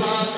Thank you.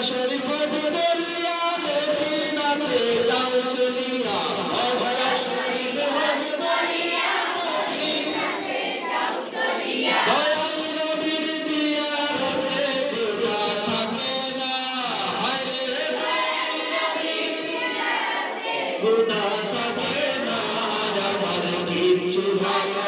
হাসর বদলিয়া মদিনাতে যাও চলিয়া মক্কা শরীফ বদলিয়া মদিনাতে যাও চলিয়া দয়াল নবীর জিয়ারতে গোটা থাকে না? হরে দয়াল নবীর জিয়ারতে গোটা থাকে না? আমার কিচ্ছু ভালো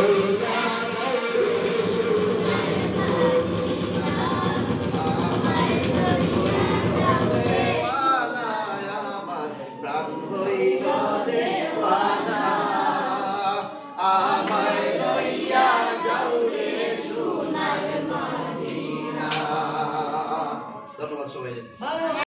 hơi đó